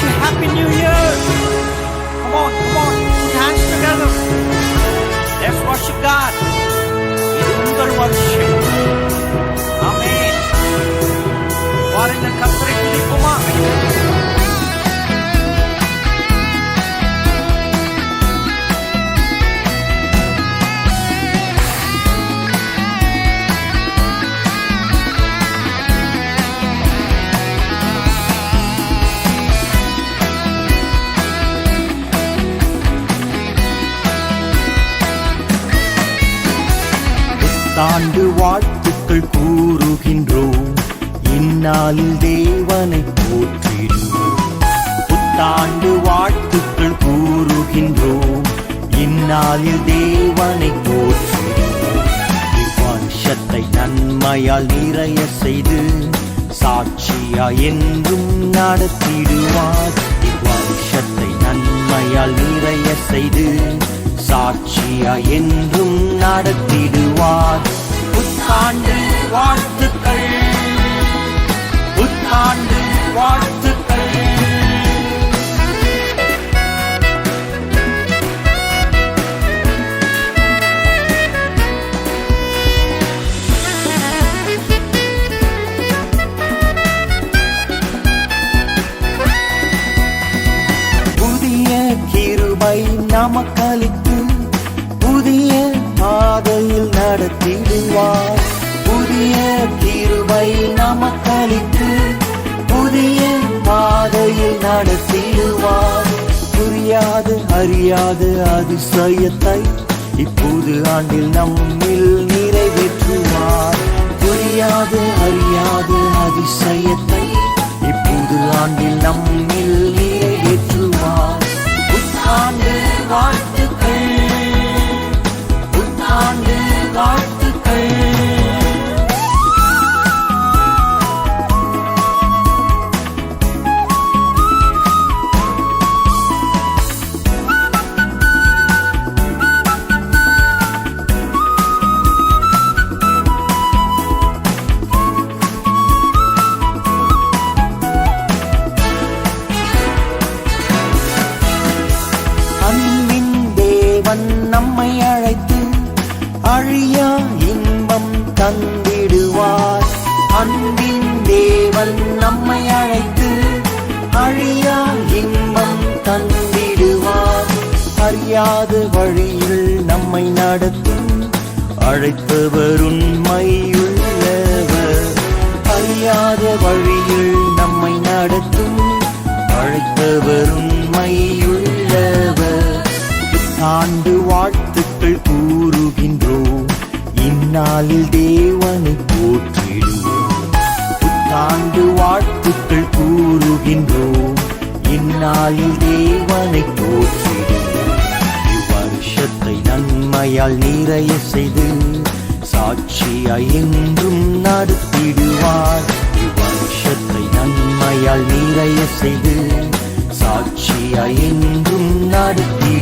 wish you Happy New Year. Come on, come on. Put hands together. Let's worship God. In worship. Amen. Foreigner, come தாண்டு வாழ்த்துக்கள் கூறுகின்றோம். இந்நாளில் தேவனை போற்றிடுவோம். புத்தாண்டு வாழ்த்துக்கள் கூறுகின்றோம். இந்நாளில் தேவனை போற்றிடுவோம். இவ்வருஷத்தை நன்மையால் நிறைய செய்து சாட்சியா என்றும் நடத்திடுவார். இவ்வருஷத்தை நன்மையால் நிறைய செய்து சாட்சியா என்றும் நடத்திடுவார். புத்தாண்டு வாழ்த்துக்கள். புத்தாண்டு வாழ்த்துக்கள். புதிய கிருபை நமக்களித்து புதிய பாதையில் நடத்திடுவார். வாக்களித்து புதிய பாதையில் நடத்திடுவார். புரியாது அறியாது அதிசயத்தை இப்போது ஆண்டில் நம்மில் நிறைவேற்றுவார். புரியாது அறியாது அதிசயத்தை இப்போது ஆண்டில் நம்மில் நம்மை அழைத்து அழியா இன்பம் தந்திடுவார் அன்பின் தேவன் நம்மை அழைத்து அழியா இன்பம் தந்திடுவார். அறியாத வழியில் நம்மை நடத்தும் அழைத்தவர் உண்மையுள்ளவர் அறியாத வழியில் நம்மை நடத்தும் அழைத்தவர் உண்மையுள்ளவர் ஆண்டு கூறுகின்றோம். இந்நாளில் தேவனை போற்றிடுவோம். புத்தாண்டு வாழ்த்துக்கள் கூறுகின்றோம். இந்நாளில் தேவனை போற்றிடுவோம். இவ்வருஷத்தை நன்மையால் நிறைய செய்து சாட்சியாய் என்றும் நடத்திடுவார் இவ்வருஷத்தை நன்மையால் நிறைய செய்து சாட்சியாய் என்றும் நடத்திடுவார்